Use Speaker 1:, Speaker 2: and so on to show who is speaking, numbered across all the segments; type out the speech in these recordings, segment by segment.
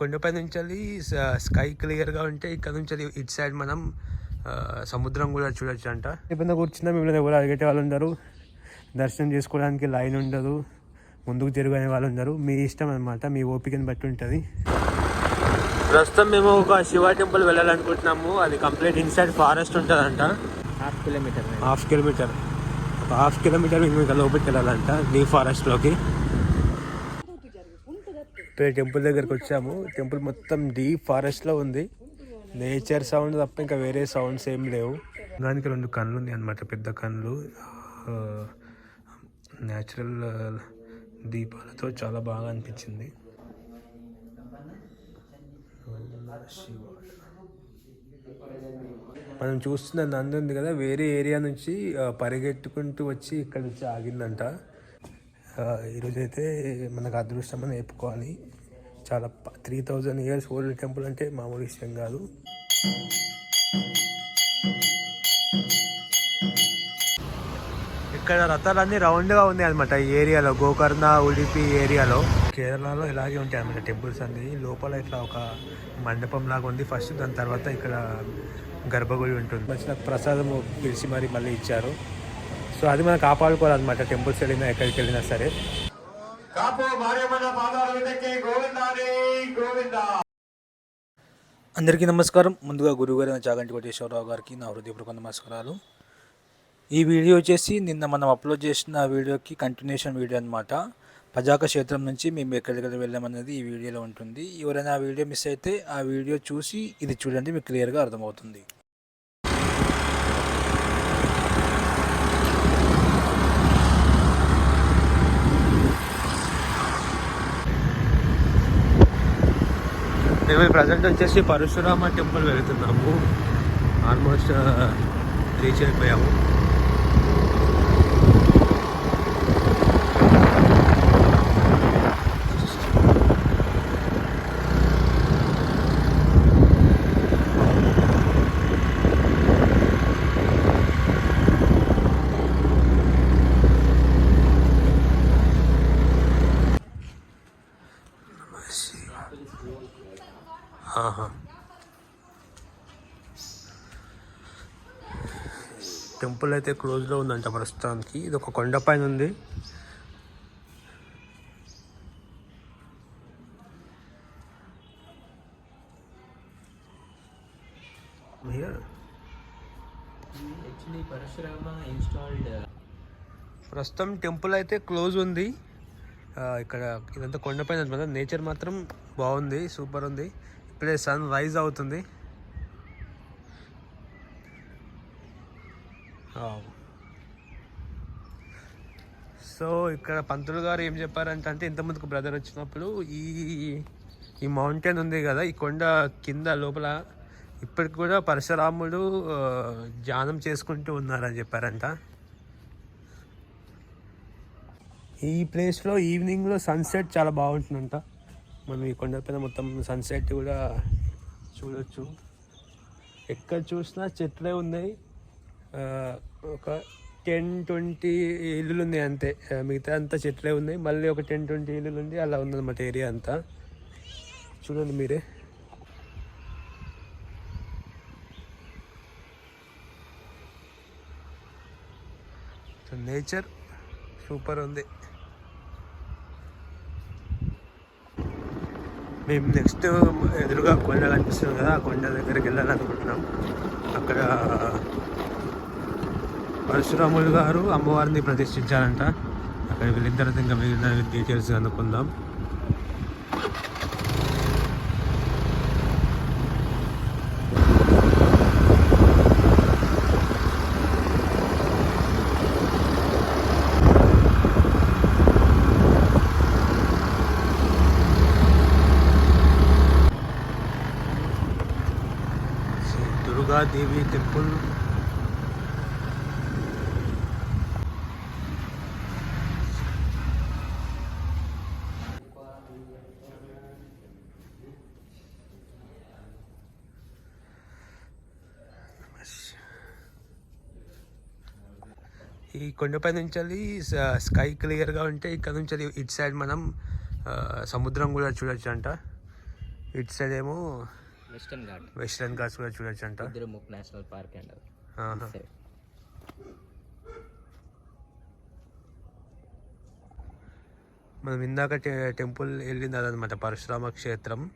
Speaker 1: కొండపై నుంచి వెళ్ళి స్కై క్లియర్గా ఉంటే ఇక్కడ నుంచి వెళ్ళి ఇటు సైడ్ మనం సముద్రం కూడా చూడొచ్చు అంట ఎప్పుడైనా కూర్చున్నా మిమ్మల్ని ఎవరు అడిగేట వాళ్ళు ఉండరు. దర్శనం చేసుకోవడానికి లైన్ ఉండదు. ముందుకు తిరుగనే వాళ్ళు ఉండరు. మీ ఇష్టం అనమాట మీ ఓపికని బట్టి ఉంటుంది. ప్రస్తుతం మేము ఒక శివ టెంపుల్ వెళ్ళాలనుకుంటున్నాము. అది కంప్లీట్ ఇన్సైడ్ ఫారెస్ట్ ఉంటుందంట.
Speaker 2: Half kilometre.
Speaker 1: Half kilometre. ఒక హాఫ్ కిలోమీటర్ మేము ఇంకా లోపలికి వెళ్ళాలంట డీప్ ఫారెస్ట్లోకి. ఇప్పుడు టెంపుల్ దగ్గరికి వచ్చాము. టెంపుల్ మొత్తం డీప్ ఫారెస్ట్లో ఉంది. నేచర్ సౌండ్ తప్ప ఇంకా వేరే సౌండ్స్ ఏం లేవు. దానికి రెండు కళ్ళు ఉన్నాయి అనమాట పెద్ద కళ్ళు. న్యాచురల్ దీపాలతో చాలా బాగా అనిపించింది. మనం చూస్తున్న నంది ఉంది కదా వేరే ఏరియా నుంచి పరిగెట్టుకుంటూ వచ్చి ఇక్కడ వచ్చి ఆగిందంట. ఆ, ఈరోజు అయితే మనకు అదృష్టం అని చెప్పుకోవాలి. చాలా three thousand years old temple అంటే మామూలు విషయం కాదు. ఇక్కడ రథాలన్నీ రౌండ్గా ఉన్నాయి అనమాట ఈ ఏరియాలో గోకర్ణ ఉడిపి ఏరియాలో. కేరళలో ఇలాగే ఉంటాయి అనమాట టెంపుల్స్ అన్ని. లోపల ఇట్లా ఒక మండపం లాగా ఉంది. ఫస్ట్ దాని తర్వాత ఇక్కడ గర్భగుడి ఉంటుంది. మంచిగా ప్రసాదం పిలిచి మరి మళ్ళీ ఇచ్చారు. సో అది మనం కాపాడుకోవాలన్నమాట టెంపుల్స్ వెళ్ళినా ఎక్కడికి వెళ్ళినా సరే.
Speaker 3: అందరికీ నమస్కారం. ముందుగా గురువుగారి చాగంటి కోటేశ్వరరావు గారికి నా హృదయపూర్వక నమస్కారాలు. ఈ వీడియో వచ్చేసి నిన్న మనం అప్లోడ్ చేసిన వీడియోకి కంటిన్యూషన్ వీడియో అనమాట పజాక క్షేత్రం నుంచి మేము ఎక్కడికి వెళ్ళామనేది ఈ వీడియోలో ఉంటుంది. ఎవరైనా ఆ వీడియో మిస్ అయితే ఆ వీడియో చూసి ఇది చూడండి మీకు క్లియర్గా అర్థమవుతుంది.
Speaker 1: మేము ప్రజెంట్ వచ్చేసి పరశురామ టెంపుల్ వెళ్తున్నాము. ఆల్మోస్ట్ రీచ్ uh, అయిపోయాము. అయితే క్లోజ్లో ఉందంట ప్రస్తుతానికి. ఇది ఒక కొండ పైన ఉంది ప్రస్తుతం టెంపుల్ అయితే క్లోజ్ ఉంది. ఇక్కడ ఇదంతా కొండపైన నేచర్ మాత్రం బాగుంది సూపర్ ఉంది. ఇప్పుడే సన్ రైజ్ అవుతుంది. సో ఇక్కడ పంతులు గారు ఏం చెప్పారంటే అంటే ఇంతకుముందుకు బ్రదర్ వచ్చినప్పుడు ఈ ఈ మౌంటైన్ ఉంది కదా ఈ కొండ కింద లోపల ఇప్పటికి కూడా పరశురాముడు ధ్యానం చేసుకుంటూ ఉన్నారని చెప్పారంట. ఈ ప్లేస్లో ఈవినింగ్లో సన్సెట్ చాలా బాగుంటుందంట. మనం ఈ కొండపైన మొత్తం సన్సెట్ కూడా చూడొచ్చు. ఎక్కడ చూసినా చెట్లే ఉన్నాయి. ఒక టెన్ ట్వంటీ ఇల్లులు ఉన్నాయి అంతే. మిగతా అంతా చెట్లే ఉన్నాయి. మళ్ళీ ఒక టెన్ ట్వంటీ ఇల్లులు ఉంది అలా ఉందన్నమాట ఏరియా అంతా. చూడండి మీరే. నేచర్ సూపర్ ఉంది. మేము నెక్స్ట్ ఎదురుగా కొండ కనిపిస్తుంది కదా ఆ కొండ దగ్గరికి వెళ్ళాలనుకుంటున్నాం. అక్కడ పరశురాములు గారు అమ్మవారిని ప్రతిష్ఠించారంట. అక్కడ వెళ్ళిన తర్వాత ఇంకా మిగిలిన డీటెయిల్స్ కనుక్కుందాం. దుర్గాదేవి టెంపుల్ ఈ కొండపై నుంచి వెళ్ళి స్కై క్లియర్గా ఉంటే ఇక్కడ నుంచి ఇటు సైడ్ మనం సముద్రం కూడా చూడొచ్చు అంట ఇటు సైడ్ ఏమో
Speaker 2: వెస్టర్న్ ఘాట్
Speaker 1: వెస్ట్రన్ ఘాట్స్ కూడా చూడొచ్చు అంట
Speaker 2: నేషనల్ పార్క్ అండ్
Speaker 1: మనం ఇందాక టె- టెంపుల్ వెళ్ళింది అదనమాట పరశురామ క్షేత్రం.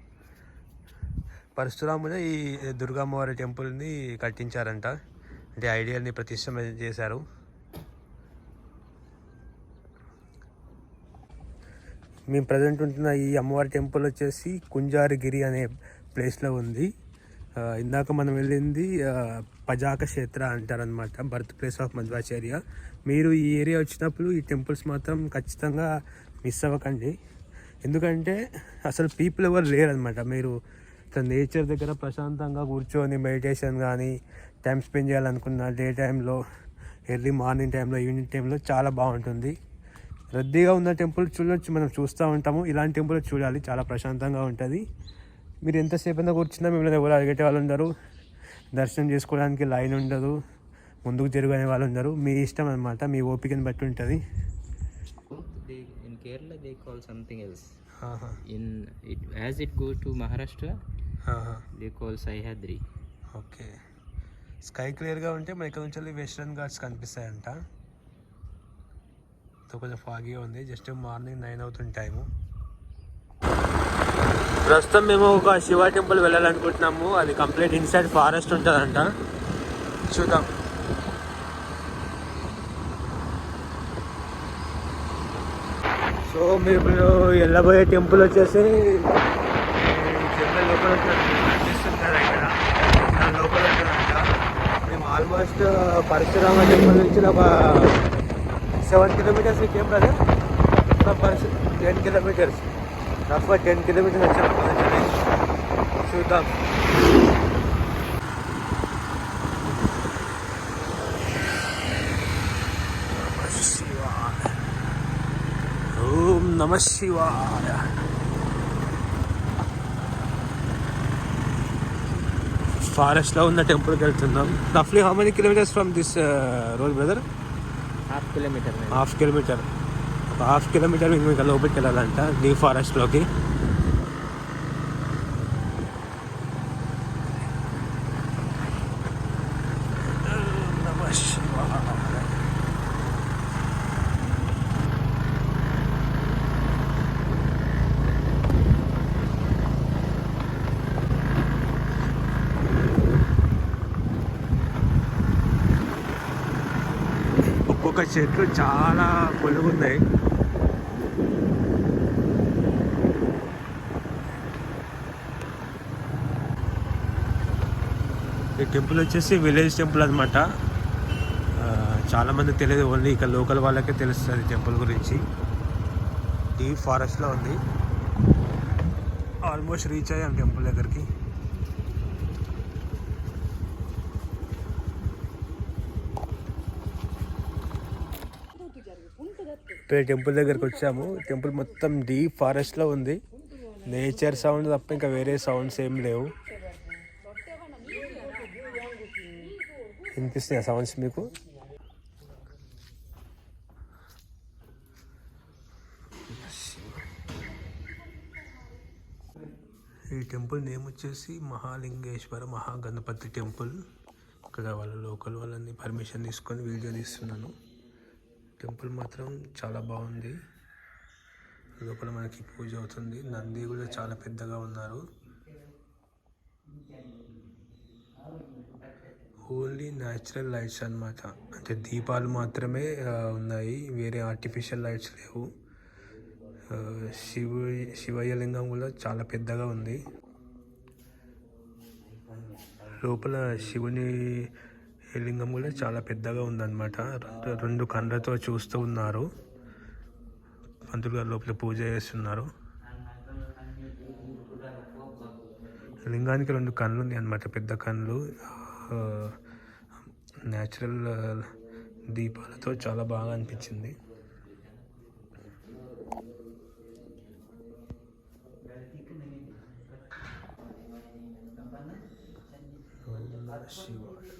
Speaker 1: పరశురాముడే ఈ దుర్గమ్మవారి టెంపుల్ని కట్టించారంట. అంటే ఐడియాని ప్రతిష్ట చేశారు. మేము ప్రజెంట్ ఉంటున్న ఈ అమ్మవారి టెంపుల్ వచ్చేసి కుంజారిగిరి అనే ప్లేస్లో ఉంది. ఇందాక మనం వెళ్ళింది పజాక క్షేత్ర అంటారనమాట బర్త్ ప్లేస్ ఆఫ్ మధ్వాచార్య. మీరు ఈ ఏరియా వచ్చినప్పుడు ఈ టెంపుల్స్ మాత్రం ఖచ్చితంగా మిస్ అవ్వకండి. ఎందుకంటే అసలు పీపుల్ ఎవరు లేరనమాట మీరు ఇట్లా నేచర్ దగ్గర ప్రశాంతంగా కూర్చొని మెడిటేషన్ కానీ టైం స్పెండ్ చేయాలనుకున్న డే టైంలో ఎర్లీ మార్నింగ్ టైంలో ఈవినింగ్ టైంలో చాలా బాగుంటుంది. రద్దీగా ఉన్న టెంపుల్ చూడొచ్చు మనం చూస్తూ ఉంటాము. ఇలాంటి టెంపుల్ చూడాలి చాలా ప్రశాంతంగా ఉంటుంది. మీరు ఎంతసేపు అయినా కూర్చున్నా మిమ్మల్ని ఎవరు అడిగేట వాళ్ళు ఉండరు. దర్శనం చేసుకోవడానికి లైన్ ఉండదు ముందుకు తిరుగనే వాళ్ళు ఉండరు. మీ ఇష్టం అనమాట మీ ఓపికని బట్టి ఉంటుంది.
Speaker 2: It as it goes to maharashtra
Speaker 1: ఆహా.
Speaker 2: they call sayhadri.
Speaker 1: Okay sky క్లియర్గా ఉంటే మన ఇక్కడ నుంచి వెస్ట్రన్ ఘాట్స్ కనిపిస్తాయంట. మొత్తం కొంచెం ఫాగీగా ఉంది. జస్ట్ మార్నింగ్ నైన్ అవుతుంది టైము ప్రస్తుతం మేము ఒక శివ టెంపుల్ వెళ్ళాలనుకుంటున్నాము. అది కంప్లీట్ ఇన్సైడ్ ఫారెస్ట్ ఉంటుందంట. చూద్దాం. సో మీరు ఇప్పుడు వెళ్ళబోయే టెంపుల్ వచ్చేసి జంగల్ లోపల కనిపిస్తుంది ఇక్కడ దాని లోపల మేము ఆల్మోస్ట్ పరశురామ టెంపుల్ నుంచి ఒక సెవెన్ కిలోమీటర్స్ ఏం brother ten kilometres rough ten kilometres వచ్చాము పొద్దున్నే. చూద్దాం ఓం నమ శివాయ ఫారెస్ట్లో ఉన్న టెంపుల్కి వెళ్తున్నాం రఫ్లీ how many kilometres from this road brother
Speaker 2: half kilometre
Speaker 1: half kilometre. ఒక హాఫ్ కిలోమీటర్ మీకు ఇంకా లోపలికి వెళ్ళాలంట డీ ఫారెస్ట్లోకి నమః శివాయ. ఒక్కొక్క చెట్లు చాలా పొలుగున్నాయి ఈ టెంపుల్ వచ్చేసి విలేజ్ టెంపుల్ అనమాట చాలామంది తెలియదు ఓన్లీ ఇక లోకల్ వాళ్ళకే తెలుస్తుంది టెంపుల్ గురించి. ఈ ఫారెస్ట్లో ఉంది. ఆల్మోస్ట్ రీచ్ అయ్యాం టెంపుల్ దగ్గరికి. ఇప్పుడు టెంపుల్ దగ్గరికి వచ్చాము. టెంపుల్ మొత్తం డీప్ ఫారెస్ట్లో ఉంది. నేచర్ సౌండ్ తప్ప ఇంకా వేరే సౌండ్స్ ఏం లేవు. వినిపిస్తున్నాయి సౌండ్స్ మీకు? ఈ టెంపుల్ నేమ్ వచ్చేసి మహాలింగేశ్వర మహాగణపతి టెంపుల్. ఇక్కడ వాళ్ళ లోకల్ వాళ్ళని పర్మిషన్ తీసుకొని వీడియో తీస్తున్నాను. టెంపుల్ మాత్రం చాలా బాగుంది. లోపల మనకి పూజ అవుతుంది. నంది కూడా చాలా పెద్దగా ఉన్నారు. ఓన్లీ న్యాచురల్ లైట్స్ అన్నమాట. అంటే దీపాలు మాత్రమే ఉన్నాయి. వేరే ఆర్టిఫిషియల్ లైట్స్ లేవు. శివ శివు శివయ్య లింగం కూడా చాలా పెద్దగా ఉంది. లోపల శివుని ఈ లింగం కూడా చాలా పెద్దగా ఉందన్నమాట. రెండు రెండు కండ్లతో చూస్తూ ఉన్నారు. పంతులు గారు లోపల పూజ చేస్తున్నారు. లింగానికి రెండు కళ్ళు ఉన్నాయి అన్నమాట పెద్ద కళ్ళు. న్యాచురల్ దీపాలతో చాలా బాగా అనిపించింది. శివాడు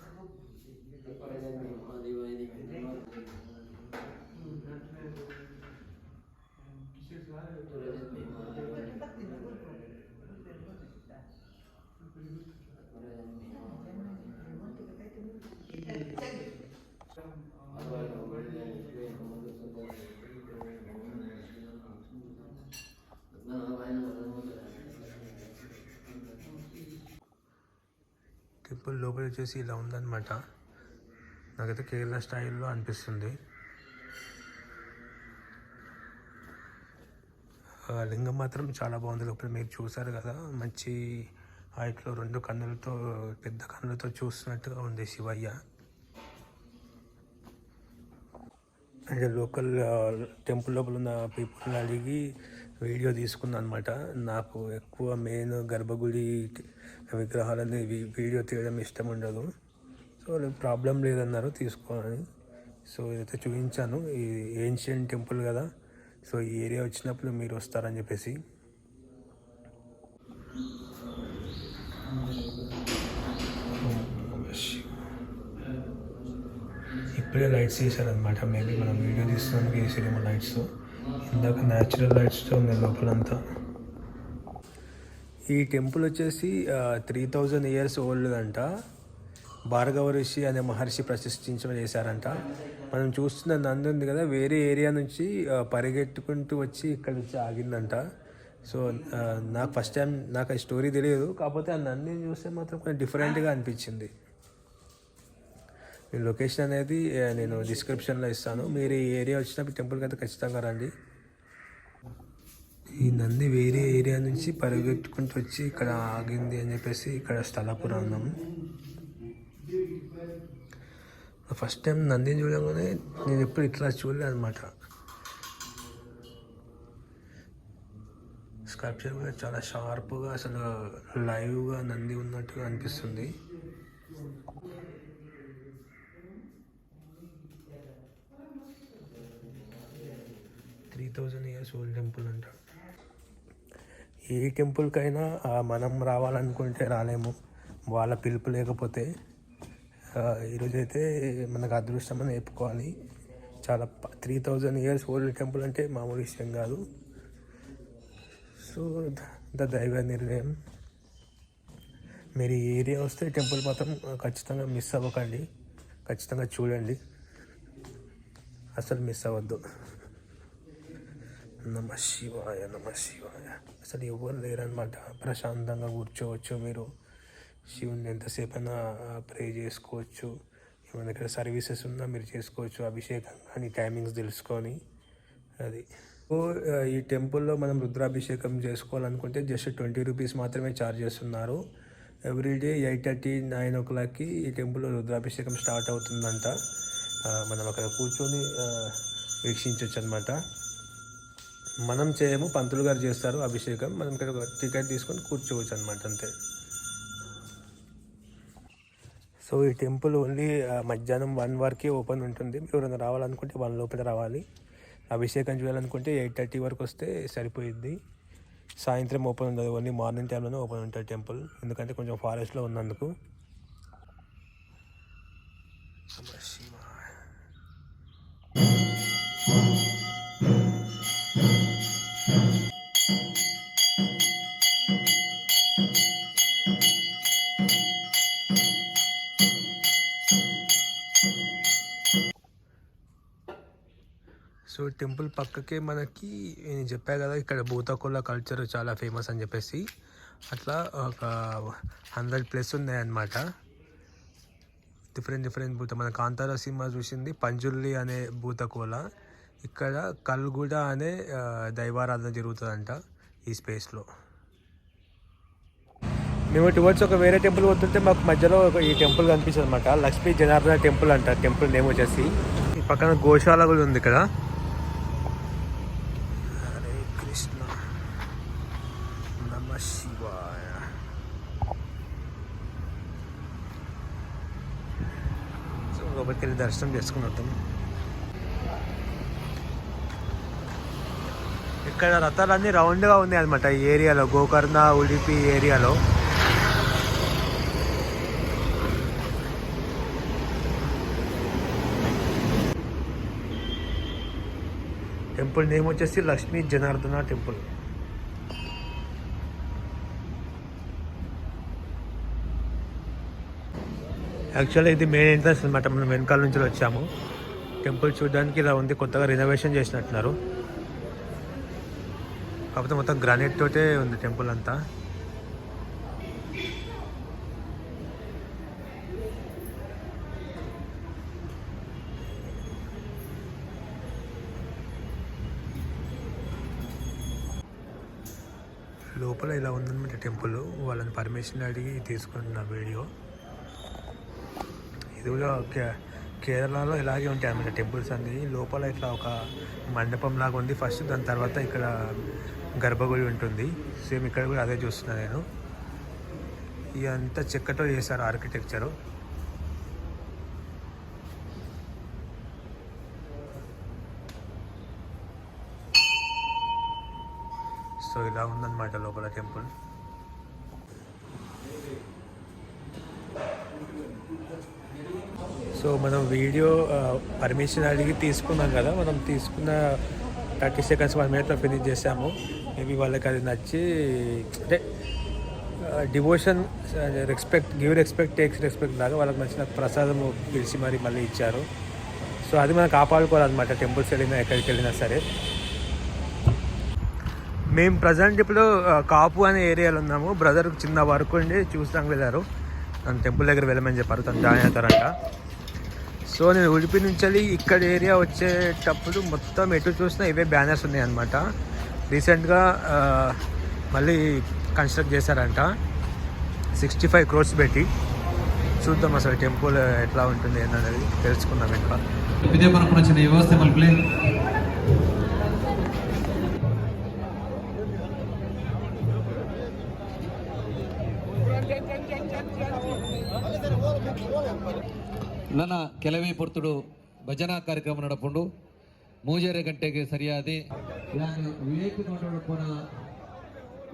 Speaker 1: पिपल लोकल जैसी लाउंदन నాకైతే కేరళ స్టైల్లో అనిపిస్తుంది. లింగం మాత్రం చాలా బాగుంది. లోపల మీరు చూసారు కదా మంచి హైట్లో రెండు కన్నులతో పెద్ద కన్నులతో చూస్తున్నట్టుగా ఉంది శివయ్య. అంటే లోకల్ టెంపుల్ లోపల ఉన్న పీపుల్ని అడిగి వీడియో తీసుకున్నాను అనమాట నాకు ఎక్కువ మెయిన్ గర్భగుడి విగ్రహాలని వీ- వీడియో తీయడం ఇష్టం ఉండదు. సో ప్రాబ్లం లేదన్నారు తీసుకోవాలని సో ఇదైతే చూపించాను. ఈ ఏన్షియంట్ టెంపుల్ కదా. సో ఈ ఏరియా వచ్చినప్పుడు మీరు వస్తారని చెప్పేసి. ఇప్పుడే లైట్స్ వేసారనమాట మేబీ మనం వీడియో తీస్తున్నానికి వేసేమో లైట్స్. ఇందాక న్యాచురల్ లైట్స్తో ఉంది లోపలంతా. ఈ టెంపుల్ వచ్చేసి త్రీ థౌజండ్ ఇయర్స్ ఓల్డ్ అంట. భార్గవ ఋషి అనే మహర్షి ప్రతిష్ఠించడం చేశారంట. మనం చూస్తున్న నంది ఉంది కదా వేరే ఏరియా నుంచి పరిగెట్టుకుంటూ వచ్చి ఇక్కడ నుంచి ఆగిందంట. సో నాకు ఫస్ట్ టైం నాకు ఆ స్టోరీ తెలియదు. కాకపోతే ఆ నందిని చూస్తే మాత్రం కొంచెం డిఫరెంట్గా అనిపించింది. మీ లొకేషన్ అనేది నేను డిస్క్రిప్షన్లో ఇస్తాను. మీరు ఈ ఏరియా వచ్చినప్పుడు టెంపుల్కి అయితే ఖచ్చితంగా రండి. ఈ నంది వేరే ఏరియా నుంచి పరిగెట్టుకుంటూ వచ్చి ఇక్కడ ఆగింది అని చెప్పేసి ఇక్కడ స్థల ఉన్నాము ఫస్ట్ టైం నందిని చూడగానే నేను ఎప్పుడు ఇట్లా చూడలేదు అనమాట స్కల్ప్చర్ కూడా చాలా షార్ప్గా అసలు లైవ్గా నంది ఉన్నట్టుగా అనిపిస్తుంది. Three thousand years old temple అంట. ఏ టెంపుల్కైనా మనం రావాలనుకుంటే రాలేము. వాళ్ళ పిలుపు లేకపోతే ఈరోజైతే మనకు అదృష్టం అని చెప్పుకోవాలి. చాలా three thousand years old temple అంటే మామూలు విషయం కాదు. సో ద దైవ నిర్ణయం. మీరు ఈ ఏరియా వస్తే టెంపుల్ మాత్రం ఖచ్చితంగా మిస్ అవ్వకండి. ఖచ్చితంగా చూడండి. అసలు మిస్ అవ్వద్దు. నమ శివాయ నమ శివాయ. అసలు ఎవరు లేరనమాట ప్రశాంతంగా కూర్చోవచ్చు మీరు. శివుని ఎంతసేపు అయినా ప్రే చేసుకోవచ్చు. ఏమైనా ఇక్కడ సర్వీసెస్ ఉన్నా మీరు చేసుకోవచ్చు. అభిషేకం కానీ టైమింగ్స్ తెలుసుకొని అది. సో ఈ టెంపుల్లో మనం రుద్రాభిషేకం చేసుకోవాలనుకుంటే జస్ట్ ట్వంటీ రూపీస్ మాత్రమే ఛార్జ్ చేస్తున్నారు. ఎవ్రీడే ఎయిట్ థర్టీ నైన్ ఓ క్లాక్కి ఈ టెంపుల్లో రుద్రాభిషేకం స్టార్ట్ అవుతుందంట. మనం అక్కడ కూర్చొని వీక్షించవచ్చు అనమాట మనం చేయము పంతులు గారు చేస్తారు అభిషేకం. మనం ఇక్కడ టికెట్ తీసుకొని కూర్చోవచ్చు అనమాట అంతే. సో ఈ టెంపుల్ ఓన్లీ మధ్యాహ్నం వన్ వరకే ఓపెన్ ఉంటుంది. మీరు ఎవరైనా రావాలనుకుంటే వన్ లోపల రావాలి. అభిషేకం చేయాలనుకుంటే ఎయిట్ థర్టీ వరకు వస్తే సరిపోయిద్ది. సాయంత్రం ఓపెన్ ఉండదు. ఓన్లీ మార్నింగ్ టైంలోనే ఓపెన్ ఉంటుంది టెంపుల్. ఎందుకంటే కొంచెం ఫారెస్ట్లో ఉన్నందుకు. టెంపుల్ పక్కకే మనకి నేను చెప్పా కదా ఇక్కడ భూతకొల్ల కల్చర్ చాలా ఫేమస్ అని చెప్పేసి అట్లా ఒక హండ్రెడ్ ప్లస్ ఉన్నాయన్నమాట. డిఫరెంట్ డిఫరెంట్ భూత మన కాంతార సినిమా చూసింది పంజుల్లి అనే భూతకోల ఇక్కడ కల్గుడ అనే దైవారాధన జరుగుతుందంట ఈ స్పేస్లో మేము టువర్డ్స్ ఒక వేరే టెంపుల్ పోతుంటే మాకు మధ్యలో ఒక ఈ టెంపుల్ కనిపిస్తుంది అనమాట లక్ష్మీ జనార్దన టెంపుల్ అంట టెంపుల్ నేమ్ వచ్చేసి. ఈ పక్కన గోశాల కూడా ఉంది ఇక్కడ హరే కృష్ణ నమ శివాయ సో లోపలికి వెళ్ళి దర్శనం చేసుకుని వద్దాం. ఇక్కడ రథాలన్నీ రౌండ్గా ఉన్నాయి అనమాట ఈ ఏరియాలో గోకర్ణ ఉడిపి ఏరియాలో. టెంపుల్ నేమ్ వచ్చేసి లక్ష్మీ జనార్దన టెంపుల్. యాక్చువల్గా ఇది మెయిన్ ఎంట్రన్స్ అనమాట మనం వెనకాల నుంచి వచ్చాము. టెంపుల్ చూడడానికి ఇలా ఉంది. కొత్తగా రినోవేషన్ చేసినట్టున్నారు. కాకపోతే మొత్తం గ్రానైట్ తోటే ఉంది టెంపుల్ అంతా. లోపల ఇలా ఉందన్నమాట టెంపుల్ వాళ్ళని పర్మిషన్ అడిగి తీసుకుంటున్న వీడియో. ఇది కూడా కే- కేరళలో ఇలాగే ఉంటాయి అన్నమాట టెంపుల్స్ అన్ని. లోపల ఇట్లా ఒక మండపం లాగా ఉంది. ఫస్ట్ దాని తర్వాత ఇక్కడ గర్భగుడి ఉంటుంది. సేమ్ ఇక్కడ కూడా అదే చూస్తున్నా నేను. ఇదంతా చెక్కతో చేశారు ఆర్కిటెక్చరు. సో ఇలా ఉందన్నమాట లోపల టెంపుల్. సో మనం వీడియో పర్మిషన్ అడిగి తీసుకున్నాం కదా మనం తీసుకున్న థర్టీ సెకండ్స్ వన్ మినిట్లో ఫినిష్ చేసాము మేబీ వాళ్ళకి అది నచ్చి అంటే devotion respect give respect takes respect లాగా వాళ్ళకి నచ్చిన ప్రసాదం పిలిచి మరి మళ్ళీ ఇచ్చారు. సో అది మనం కాపాడుకోవాలన్నమాట టెంపుల్స్ వెళ్ళినా ఎక్కడికి వెళ్ళినా సరే. మేము ప్రజెంట్ ఇప్పుడు కాపు అనే ఏరియాలో ఉన్నాము. బ్రదర్ చిన్న వర్క్ ఉండి చూస్తానికి వెళ్ళారు. నన్ను టెంపుల్ దగ్గర వెళ్ళమని చెప్పారు తను జాయిన్ అవుతారంట. సో నేను ఉడిపి నుంచి వెళ్ళి ఇక్కడ ఏరియా వచ్చేటప్పుడు మొత్తం ఎటు చూసినా ఇవే బ్యానర్స్ ఉన్నాయి అనమాట రీసెంట్గా మళ్ళీ కన్స్ట్రక్ట్ చేశారంట. సిక్స్టీ ఫైవ్ క్రోర్స్ పెట్టి. చూద్దాం అసలు టెంపుల్ ఎట్లా ఉంటుంది ఏంటనేది తెలుసుకుందాం ఇంకా.
Speaker 4: ఇదే మనకు నచ్చిన వ్యవస్థ మలుపులే ಕೆಲವೇ ಪೊರ್ತುಡು ಭಜನಾ ಕಾರ್ಯಕ್ರಮ ನಡಪುಂಡು ಮೂಜೇರೆ ಗಂಟೆಗೆ ಸರಿಯಾದಿ ಯಾನು ವಿವೇಕ ನೋಡೋಣ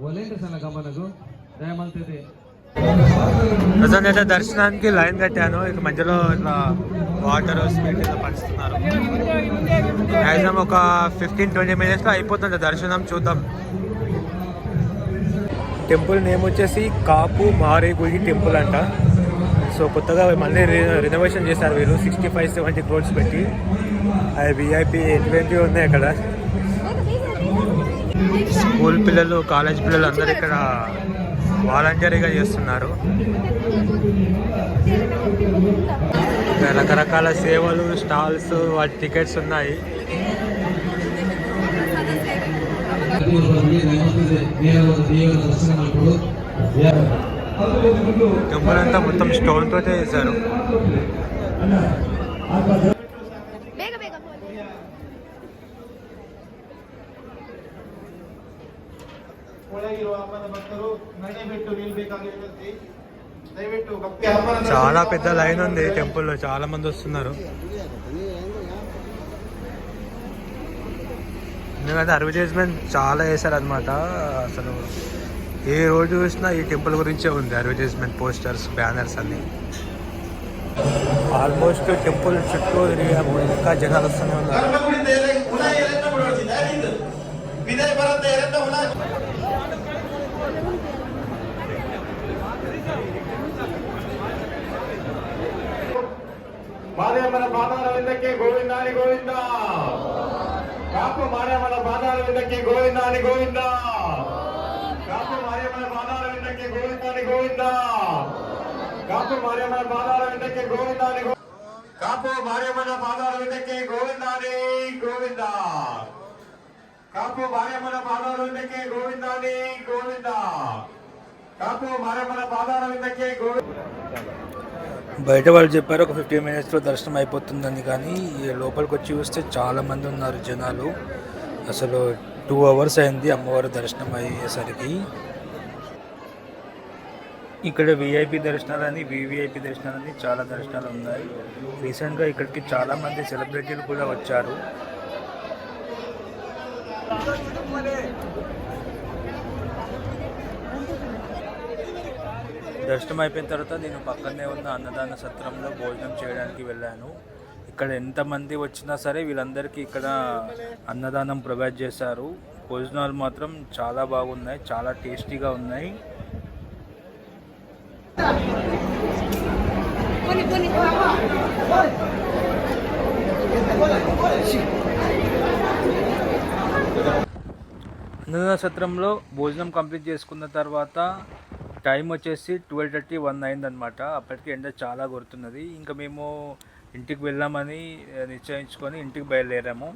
Speaker 4: ಒಲೇಂದ್ರ ಸಲ ಗಮನದು దయమంతిది
Speaker 1: ప్రజెంట్ అయితే దర్శనానికి లైన్ కట్టాను ఇక మధ్యలో ఇట్లా వాటర్ స్వీట్ ఇలా పంచుతున్నారు మ్యాక్సిమం ఒక ఫిఫ్టీన్ ట్వంటీ మినిట్స్లో అయిపోతుంది దర్శనం చూద్దాం టెంపుల్ నేమ్ వచ్చేసి కాపు మారేగుడి టెంపుల్ అంట సో కొత్తగా మళ్ళీ రినోవేషన్ చేశారు వీళ్ళు. సిక్స్టీ ఫైవ్ సెవెంటీ క్రోడ్స్ పెట్టి అవి విఐపి ఎటువంటి ఉన్నాయి అక్కడ? స్కూల్ పిల్లలు కాలేజ్ పిల్లలు అందరూ ఇక్కడ వాలంటరీగా చేస్తున్నారు. రకరకాల సేవలు స్టాల్స్ వాటి టికెట్స్ ఉన్నాయి. టెంపుల్ అంతా మొత్తం స్టోన్తో చేశారు. చాలా పెద్ద లైన్ ఉంది టెంపుల్లో చాలా మంది వస్తున్నారు. ఎందుకంటే అడ్వర్టైజ్మెంట్ చాలా వేశారు అనమాట అసలు ఏ రోజు చూసినా ఈ టెంపుల్ గురించే ఉంది అడ్వర్టైజ్మెంట్ పోస్టర్స్ బ్యానర్స్ అన్నీ. ఆల్మోస్ట్ టెంపుల్ చుట్టూ ఇంకా జనాలు వస్తూనే ఉన్నారు.
Speaker 5: మాదేమన పాదాల విందకి గోవిందాని గోవిందా. కాపు మాదేమన పాదాల విందకి గోవిందాని గోవిందా. కాపు వెంటకి గోవిందాని కాపు వెంటకి గోవిందాని కాపు వెంటకి గోవింద?
Speaker 3: బయట వాళ్ళు చెప్పారు ఒక ఫిఫ్టీ మినిట్స్లో దర్శనం అయిపోతుందని. కానీ లోపలికి వచ్చి చూస్తే చాలామంది ఉన్నారు జనాలు. అసలు టూ అవర్స్ అయింది అమ్మవారి దర్శనం అయ్యేసరికి. ఇక్కడ విఐపి దర్శనాలని వివిఐపి దర్శనాలని చాలా దర్శనాలు ఉన్నాయి. రీసెంట్గా ఇక్కడికి చాలామంది సెలబ్రిటీలు కూడా వచ్చారు. దర్శనం అయిపోయిన తర్వాత నేను పక్కనే ఉన్న అన్నదాన సత్రంలో భోజనం చేయడానికి వెళ్ళాను. ఇక్కడ ఎంతమంది వచ్చినా సరే వీళ్ళందరికీ ఇక్కడ అన్నదానం ప్రొవైడ్ చేశారు. భోజనాలు మాత్రం చాలా బాగున్నాయి చాలా టేస్టీగా ఉన్నాయి. నక్షత్రంలో భోజనం కంప్లీట్ చేసుకున్న తర్వాత టైం వచ్చేసి ట్వెల్వ్ థర్టీ వన్ అయిందనమాట అప్పటికి ఎండ చాలా కొడుతున్నది. ఇంకా మేము ఇంటికి వెళ్దామని నిశ్చయించుకొని ఇంటికి బయలుదేరాము.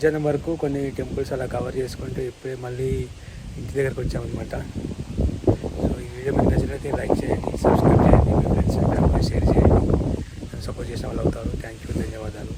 Speaker 1: మధ్యాహ్నం వరకు కొన్ని టెంపుల్స్ అలా కవర్ చేసుకుంటూ ఇప్పుడే మళ్ళీ ఇంటి దగ్గరకు వచ్చామన్నమాట. సో ఈ వీడియో మీకు నచ్చినట్లయితే లైక్ చేయండి సబ్స్క్రైబ్ చేయండి మీ ఫ్రెండ్స్ షేర్ చేయండి. సపోర్ట్ చేసిన వాళ్ళు అవుతారు. థ్యాంక్ యూ ధన్యవాదాలు.